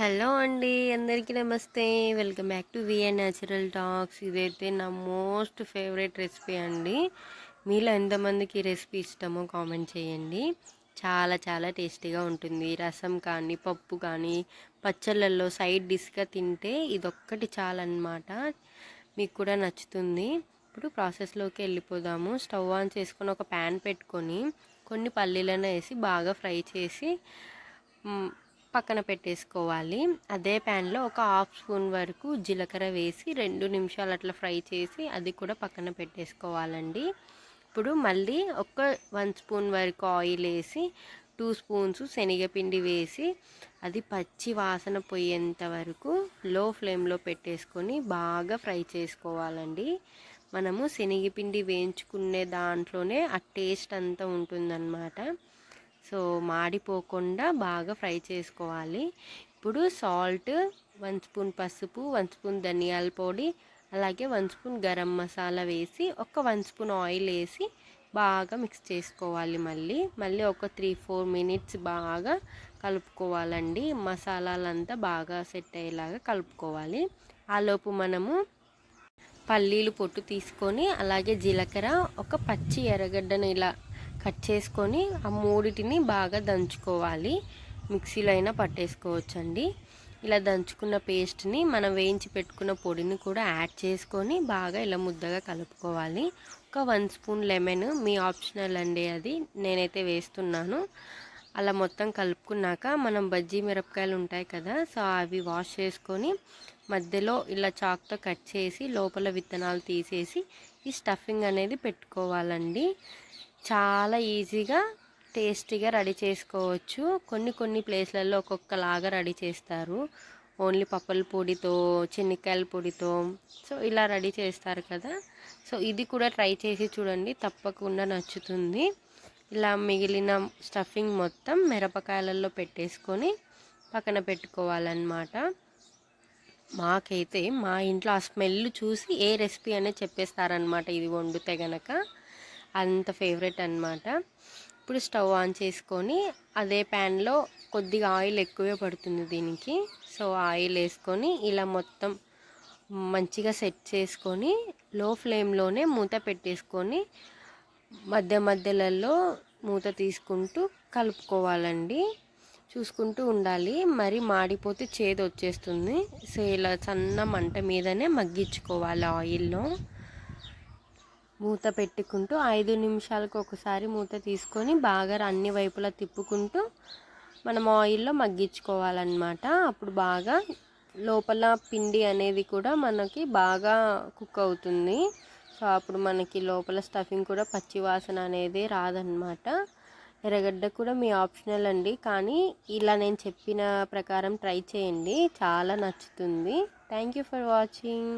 Hello అండి అందరికీ నమస్తే. Welcome back to VN natural talks ఇదైతే నా మోస్ట్ ఫేవరెట్ రెసిపీ అండి. మీలో ఎంతమందికి ఈ రెసిపీ ఇష్టమో కామెంట్ చేయండి. చాలా చాలా టేస్టీగా ఉంటుంది. రసం కానీ పప్పు కానీ పచ్చళ్ళల్లో సైడ్ డిష్గా తింటే ఇదొక్కటి చాలన్నమాట. మీకు కూడా నచ్చుతుంది. ఇప్పుడు ప్రాసెస్లోకి వెళ్ళిపోదాము. స్టవ్ ఆన్ చేసుకొని ఒక ప్యాన్ పెట్టుకొని కొన్ని పల్లీలను వేసి బాగా ఫ్రై చేసి పక్కన పెట్టేసుకోవాలి. అదే ప్యాన్లో ఒక హాఫ్ స్పూన్ వరకు జీలకర్ర వేసి రెండు నిమిషాలు అట్లా ఫ్రై చేసి అది కూడా పక్కన పెట్టేసుకోవాలండి. ఇప్పుడు మళ్ళీ ఒక వన్ స్పూన్ వరకు ఆయిల్ వేసి టూ స్పూన్స్ శనగపిండి వేసి అది పచ్చి వాసన పోయేంత వరకు లో ఫ్లేమ్లో పెట్టేసుకొని బాగా ఫ్రై చేసుకోవాలండి. మనము శనగపిండి వేయించుకునే దాంట్లోనే ఆ టేస్ట్ అంతా ఉంటుందన్నమాట. సో మాడిపోకుండా బాగా ఫ్రై చేసుకోవాలి. ఇప్పుడు సాల్ట్ వన్ స్పూన్ పసుపు వన్ స్పూన్ ధనియాల పొడి అలాగే వన్ స్పూన్ గరం మసాలా వేసి ఒక వన్ స్పూన్ ఆయిల్ వేసి బాగా మిక్స్ చేసుకోవాలి మళ్ళీ. మళ్ళీ ఒక త్రీ ఫోర్ మినిట్స్ బాగా కలుపుకోవాలండి. మసాలాలంతా బాగా సెట్ అయ్యేలాగా కలుపుకోవాలి. ఆలోపు మనము పల్లీలు పొట్టు తీసుకొని అలాగే జీలకర్ర ఒక పచ్చి ఎర్రగడ్డను ఇలా కట్ చేసుకొని ఆ మూడిటిని బాగా దంచుకోవాలి. మిక్సీలో అయినా పట్టేసుకోవచ్చండి. ఇలా దంచుకున్న పేస్ట్ని మనం వేయించి పెట్టుకున్న పొడిని కూడా యాడ్ చేసుకొని బాగా ఇలా ముద్దగా కలుపుకోవాలి. ఒక వన్ స్పూన్ లెమన్ మీ ఆప్షనల్ అండి అది నేనైతే వేస్తున్నాను. అలా మొత్తం కలుపుకున్నాక మనం బజ్జీ మిరపకాయలు ఉంటాయి కదా సో అవి వాష్ చేసుకొని మధ్యలో ఇలా చాక్తో కట్ చేసి లోపల విత్తనాలు తీసేసి ఈ స్టఫింగ్ అనేది పెట్టుకోవాలండి. చాలా ఈజీగా టేస్టీగా రెడీ చేసుకోవచ్చు. కొన్ని కొన్ని ప్లేస్లలో ఒక్కొక్కలాగా రెడీ చేస్తారు. ఓన్లీ పప్పల పొడితో చెనిక్కాయల పొడితో సో ఇలా రెడీ చేస్తారు కదా. సో ఇది కూడా ట్రై చేసి చూడండి. తప్పకుండా నచ్చుతుంది. ఇలా మిగిలిన స్టఫింగ్ మొత్తం మిరపకాయలలో పెట్టేసుకొని పక్కన పెట్టుకోవాలన్నమాట. మాకైతే మా ఇంట్లో ఆ స్మెల్ చూసి ఏ రెసిపీ అనేది చెప్పేస్తారనమాట ఇది వండితే గనక. అంత ఫేవరెట్ అనమాట ఇప్పుడు స్టవ్ ఆన్ చేసుకొని అదే ప్యాన్లో కొద్దిగా ఆయిల్ ఎక్కువే పడుతుంది దీనికి. సో ఆయిల్ వేసుకొని ఇలా మొత్తం మంచిగా సెట్ చేసుకొని లో ఫ్లేమ్లోనే మూత పెట్టేసుకొని మధ్య మధ్యలలో మూత తీసుకుంటూ కలుపుకోవాలండి. చూసుకుంటూ ఉండాలి. మరి మాడిపోతే చేదు వచ్చేస్తుంది సో ఇలా సన్న మంట మీదనే మగ్గించుకోవాలి ఆయిల్లో. మూత పెట్టుకుంటూ ఐదు నిమిషాలకు ఒకసారి మూత తీసుకొని బాగా అన్ని వైపులా తిప్పుకుంటూ మనం ఆయిల్లో మగ్గించుకోవాలన్నమాట. అప్పుడు బాగా లోపల పిండి అనేది కూడా మనకి బాగా కుక్ అవుతుంది. సో అప్పుడు మనకి లోపల స్టఫింగ్ కూడా పచ్చి వాసన అనేది రాదనమాట ఎర్రగడ్డ కూడా మీ ఆప్షనల్ అండి. కానీ ఇలా నేను చెప్పిన ప్రకారం ట్రై చేయండి. చాలా నచ్చుతుంది. Thank you for watching.